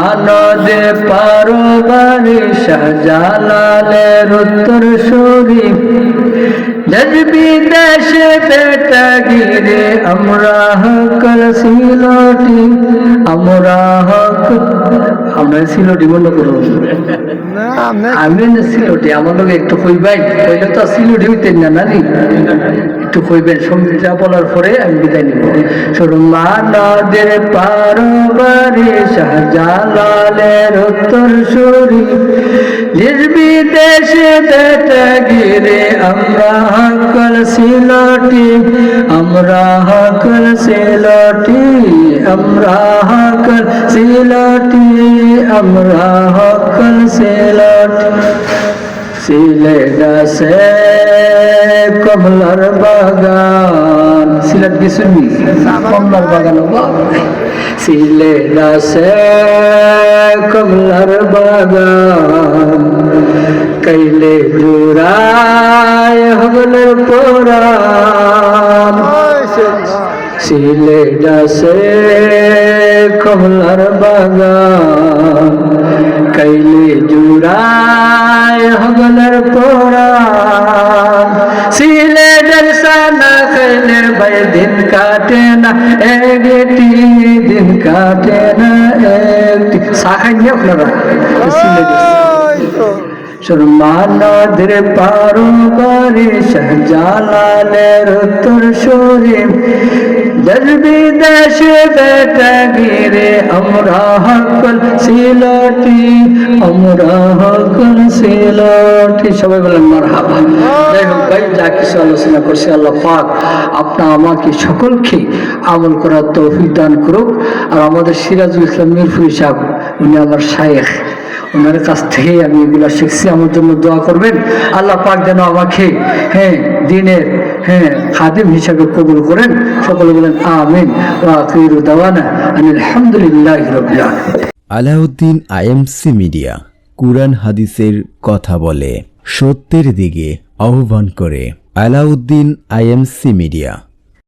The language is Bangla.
মানদে পারোবারি শাহজালালের উত্তর শরীফ দেশ বিদেশে বেটা গিরে আমরা হক সিলটি আমরা হক আমরা সিলটি বন্ধ আমি সিলটি আমার লোক একটু কইবাই কইলে তো সিলটি হইতেন না নানি একটু কইবেন বলার পরে আমি বিদায় নিব। শুরু মানদের পারবারি শাহজালালের উত্তর সুরি। নির্বিদেশে গিরে আমরা হকল সিলটি আমরা হকল সিলটি আমরা হকল সিলটি আমরা হকল সিলটি সিলেট আছে কমলার বাগান। সিলেট গেছিলি কমলার বাগান সিলেট আছে কমলার বাগান। কইলে জুড়ায় সিলেট আছে কমলার বাগান। কইলে জুড়ায় হগলের পোড়ান সিলেটের সানা কইলে ভাই, দিন কাটে না একটি দিন কাটে না একটি সাহায্য আপনারা। সিলেটের সুরমানদের পারোবারি শাহজালালের উত্তর শরীফ জলবি দেশে গিরে, আমরা হকল সিলটি, আমরা হকল সিলটি। সবাই বলেন মার হাবা যাই হোক ভাই, যা কিছু আলোচনা করছে, আল্লাহ পাক আপনা আমাকে সকলকে আমল করার তৌফিক দান করুক। আর আমাদের সিরাজুল ইসলাম মিরপুর সাহেব উনি আমার শায়েখ। ওনার কাছ থেকে আমি এগুলো শিখছি, আমার জন্য দোয়া করবেন। আল্লাহ পাক যেন আমাকে হ্যাঁ দিনের হ্যাঁ খাদিম হিসাবে কবুল করেন। সকলে বলেন, আমিন। আলহামদুলিল্লাহি আলাউদ্দিন আইএমসি মিডিয়া, কুরআন হাদিসের কথা বলে সত্যের দিকে আহ্বান করে। Alauddin IMC media.